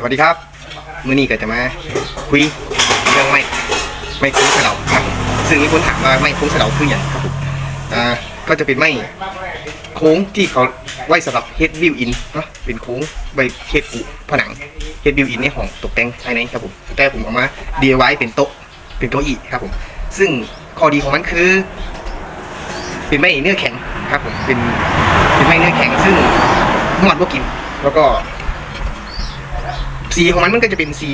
สวัสดีครับมื้อนี้ก็จะมาคุยเรื่องไม่ไม่คุ้งสะเดาครับซึ่งมีคนถามว่าไม่คุ้งสะเดาคืออย่างครับผมอ่าก็จะเป็นไม้โค้งที่เขาไว้สำหรับเฮดวิวอินเนาะเป็นโค้งไว้เฮดปูผนังเฮดวิวอินในห้องตกแต่งภายในครับผมแต่ผมเอามา DIY เป็นโต๊ะเป็นโต๊ะอีครับผมซึ่งข้อดีของมันคือ เป็นไม้เนื้อแข็งครับผมเป็นเป็นไม้เนื้อแข็งซึ่งหมอดบ่กิน แล้วก็ สีของมันมันก็จะเป็นสี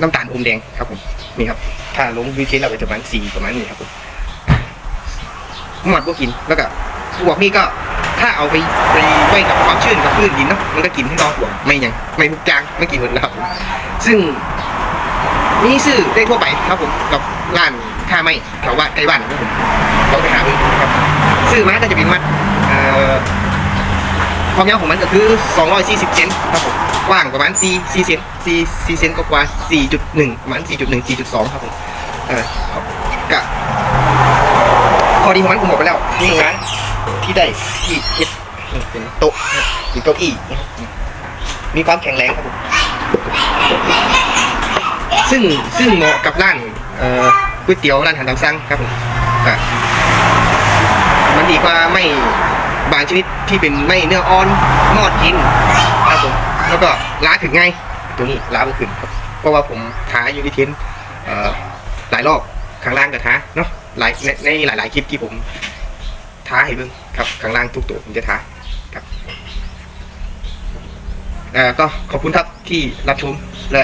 น้ำตาลอมแดงครับผมนี่ครับ ถ้าลงวิวเทสเราก็จะประมาณสีประมาณนี้ครับผมหมดบ่กินแล้วก็พวกนี้ก็ถ้าเอาไปไปไว้กับความชื้นกับพื้นดินเนาะมันก็กินให้รอหัวไม่ยังไม่ทุกจางไม่กินหมดแล้วครับผมซึ่งนี่ซื้อได้ทั่วไปครับผมกับร้านค่าไม่แถวบ้านใกล้บ้านครับผมลองไปหาดูครับซื้อมาก็จะเป็นมัดความยาวของมันก็คือ 240เซนครับผม กว้างประมาณ4 4เซน4 4เซนก็กว่า4.1ประมาณ4.1 4.2 ครับผมเออครับกะข้อดีของมันผมบอกไปแล้วนี่งานที่ได้ที่เฮ็ดนี่เป็นโต๊ะหรือเก้าอี้นะครับมีความแข็งแรงครับผมซึ่งซึ่งเหมาะกับร้านเอ่อก๋วยเตี๋ยวร้านอาหารตามสั่งครับผมกะมันดีกว่าไม่บางชนิดที่เป็นไม่เนื้ออ่อนมอดกิน ล้าถึงไงตัวนี้ล้าไม่ขึ้นครับเพราะว่าผมท้าอยู่ที่เทนเอ่อหลายรอบข้างล่างก็ท้าเนาะหลายในในหลาย ๆ คลิปที่ผมท้าให้เบิ่งครับข้างล่างทุกตัวผมจะท้าครับก็ขอบคุณครับที่รับชมและ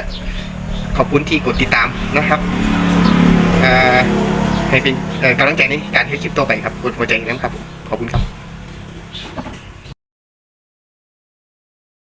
ขอบคุณที่กดติดตามนะครับให้เป็นกำลังใจในการให้คลิปต่อไปครับกดหัวใจนะครับขอบคุณครับ